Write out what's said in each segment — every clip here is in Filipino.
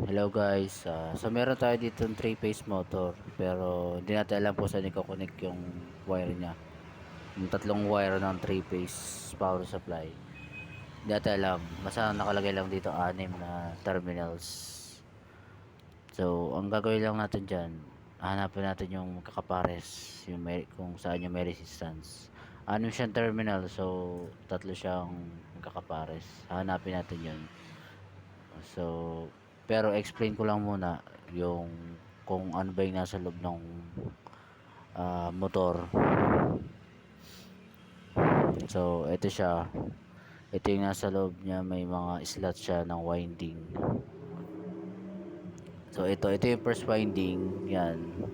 Hello guys, Ah, so meron tayo dito ng 3-phase motor pero hindi natin alam po saan i-connect yung wire niya. Yung tatlong wire ng 3-phase power supply. Hindi natin alam, basta nakalagay lang dito anim na terminals. So, ang gagawin lang natin dyan, hanapin natin yung kakapares, yung may, kung saan yung may resistance. Anim siyang terminal, so tatlo siyang kakapares. Hanapin natin yun. So, pero explain ko lang muna yung kung ano ba yung nasa loob ng ah, motor. So, ito siya. Ito yung nasa loob niya, may mga slot siya ng winding. So, ito, ito yung first winding. Yan.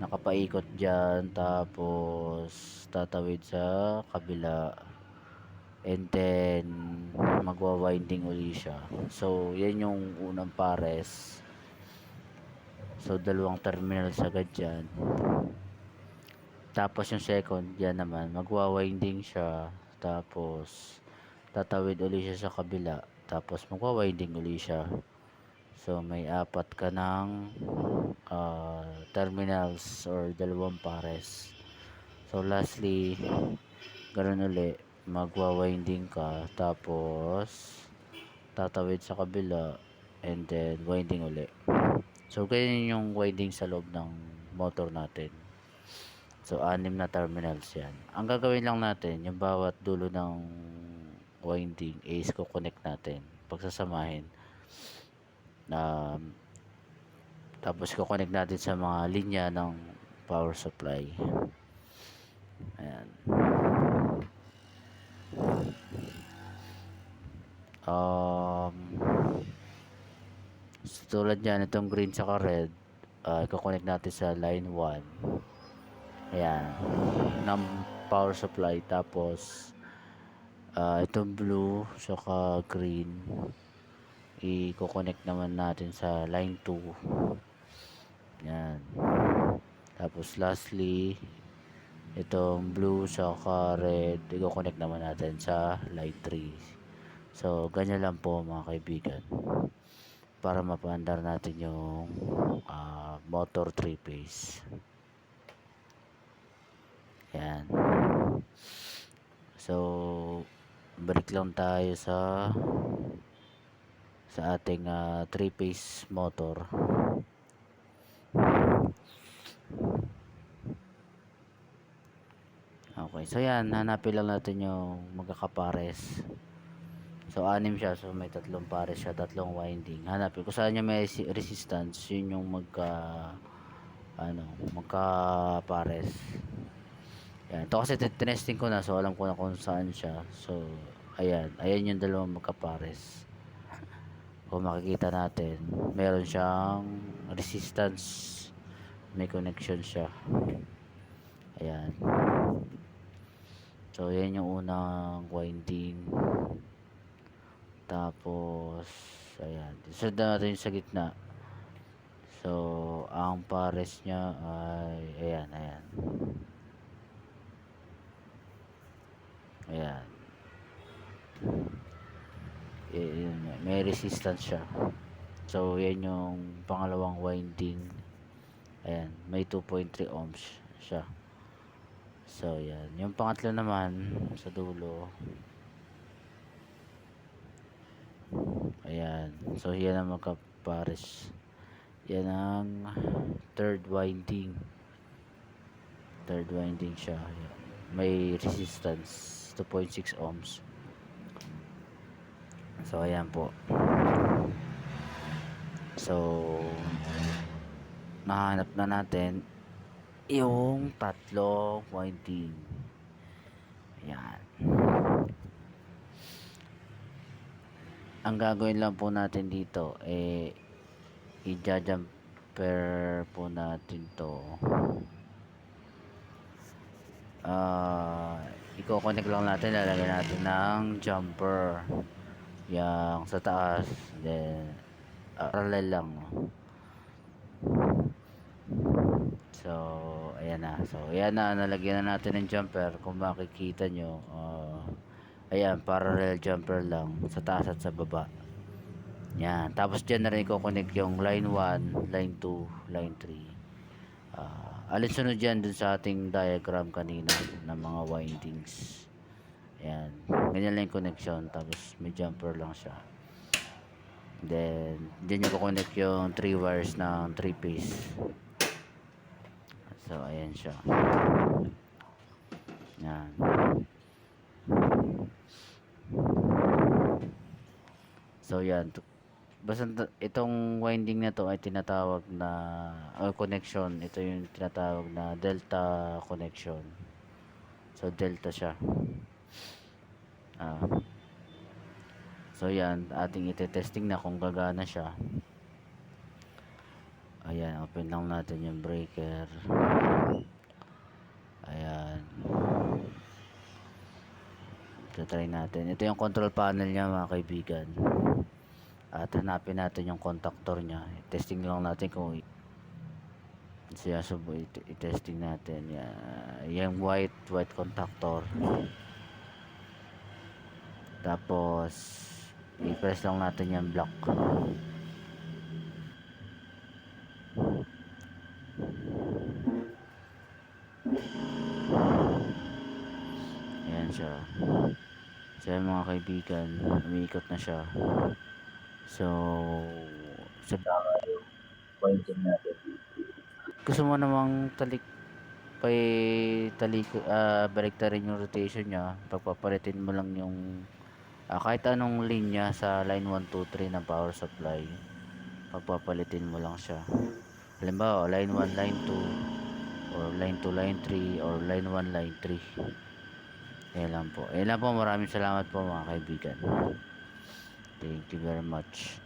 Nakapaikot dyan. Tapos, tatawid sa kabila. And then, magwa-winding uli siya. So, yan yung unang pares. So, dalawang terminals agad dyan. Tapos, yung second, yan naman, magwa-winding siya. Tapos, tatawid uli siya sa kabila. Tapos, magwa-winding uli siya. So, may apat ka ng ah, terminals or dalawang pares. So, lastly, ganun uli, magwa-winding ka, tapos, tatawid sa kabila, and then, winding uli. So, ganyan yung winding sa loob ng motor natin. So, anim na terminals yan. Ang gagawin lang natin, yung bawat dulo ng winding is connect natin. Pagsasamahin. Um, tapos, connect natin sa mga linya ng power supply. Ayan. Um, so, tulad yan, itong green saka red, uh, i-connect natin sa line 1. Ayan. Ng power supply. Tapos, uh, itong blue saka green, i-connect naman natin sa line 2. Yan. Tapos, lastly, itong blue saka red, i-connect naman natin sa line 3. So, ganyan lang po mga kaibigan. Para mapaandar natin yung ah, motor 3-phase. Yan. So, balik lang tayo sa sa ating 3-phase motor. Okay, so yan, hanapin lang natin yung magkakapares. So, anim siya. So, may tatlong pares siya, tatlong winding. Hanapin kung saan niya may resi- resistance, yun yung magka, ano, magka pares. Yan. Ito kasi tinesting ko na, so alam ko na kung saan siya. So, ayan. Ayan yung dalawang magkapares. Kung makikita natin, meron siyang resistance. May connection siya. Ayan. So, yan yung unang winding. Tapos, ayan. Sunod natin sa gitna. So, ang pares niya ay, ayan, ayan. Ayan. Yun. may resistance siya. So, yan yung pangalawang winding. Ayan, may 2.3 ohms siya. So, yan. Yung pangatlo naman, sa dulo, Ayan. So, yan ang magkapares. Yan ang third winding. Third winding siya. Ayan. May resistance. 2.6 ohms. So, ayan po. So, nahanap na natin yung tatlong winding. Ayan. Ang gagawin lang po natin dito eh i-jumper po natin to. Ah i-connect lang natin lalagyan natin ng jumper. Yung sa taas then uh, parallel lang. So ayan na. So ayan na nalagyan na natin ng jumper kung makikita nyo. Uh, Ayan, parallel jumper lang sa taas at sa baba. Yan. Tapos dyan na rin i-connect yung line 1, line 2, line 3. Ah, alinsunod dyan dun sa ating diagram kanina ng mga windings. Yan. Ganyan lang yung connection. Tapos may jumper lang siya. Then, dyan yung connect yung 3 wires ng 3 piece. So, ayan siya. Yan. So, yan. Basta itong winding na to ay tinatawag na or connection. Ito yung tinatawag na delta connection. So, delta siya. Ah. So, yan. Ating ite-testing na kung gagana siya. Ayan, open lang natin yung breaker. Ayan. Ito try natin. Ito yung control panel niya mga kaibigan. At hanapin natin yung contactor niya. Testing lang natin kung siya subo i-testing natin. Yan. Yung white, white contactor. Tapos, i-press lang natin yung block. Ayan siya. So, yan mga kaibigan, umiikot na siya. So, sa baka yung winding natin. Gusto mo namang talik pay talik ah baliktarin yung rotation niya pagpapalitin mo lang yung ah, kahit anong linya sa line 1 2 3 ng power supply pagpapalitin mo lang siya halimbawa line 1 line 2 or line 2 line 3 or line 1 line 3 yan lang po. Yan lang po. Maraming salamat po mga kaibigan. Thank you very much